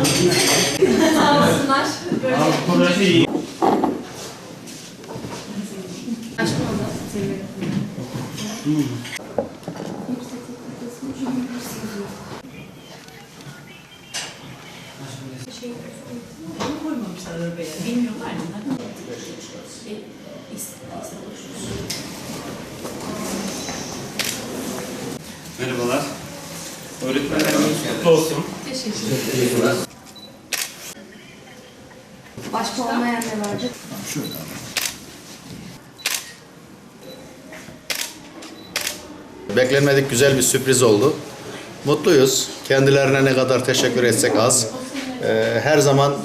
Sağ olsunlar. İyi. aşkım oldu. Seviyorum. koymamışlar arabaya. Bilmiyorlar mı? Merhabalar. Öğretmenlerimiz kutlu olsun. Başka olmayan ne vardı? Beklenmedik güzel bir sürpriz oldu. Mutluyuz. Kendilerine ne kadar teşekkür etsek az. Ee, her zaman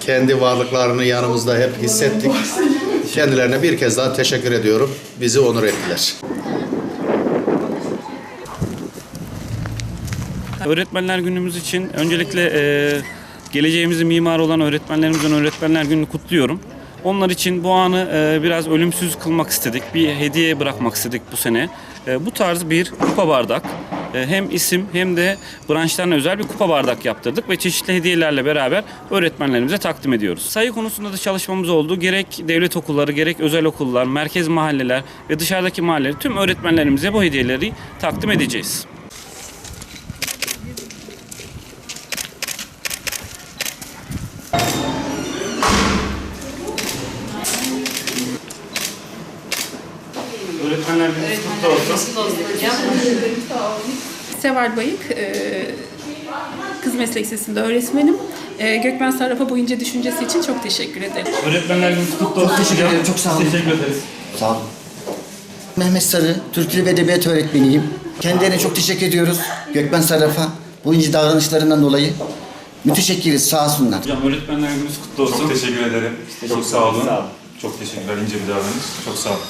kendi varlıklarını yanımızda hep hissettik. Kendilerine bir kez daha teşekkür ediyorum. Bizi onur ettiler. Öğretmenler günümüz için öncelikle e, geleceğimizin mimarı olan öğretmenlerimizin öğretmenler gününü kutluyorum. Onlar için bu anı e, biraz ölümsüz kılmak istedik. Bir hediye bırakmak istedik bu sene. E, bu tarz bir kupa bardak. e, hem isim hem de branşlarına özel bir kupa bardak yaptırdık ve çeşitli hediyelerle beraber öğretmenlerimize takdim ediyoruz. Sayı konusunda da çalışmamız oldu. Gerek devlet okulları, gerek özel okullar, merkez mahalleler ve dışarıdaki mahalleler tüm öğretmenlerimize bu hediyeleri takdim edeceğiz. Öğretmenler gününüz kutlu olsun. Seval Bayık, e, Kız Meslek Lisesi'nde öğretmenim. E, Gökmen Sarraf'a bu ince düşüncesi için çok teşekkür ederim. Öğretmenler gününüz kutlu olsun. teşekkür ederim, çok sağ olun. Teşekkür ederiz. Sağ olun. Mehmet Sarı, Türk Dili ve Edebiyat öğretmeniyim. Kendilerine çok teşekkür ediyoruz. Gökmen Sarraf'a bu ince davranışlarından dolayı. Müteşekkiriz, sağ olsunlar. Hocam öğretmenler gününüz kutlu olsun. Çok teşekkür ederim. Çok sağ olun. Sağ olun. Çok teşekkürler. İnce bir davranış. Çok sağ olun.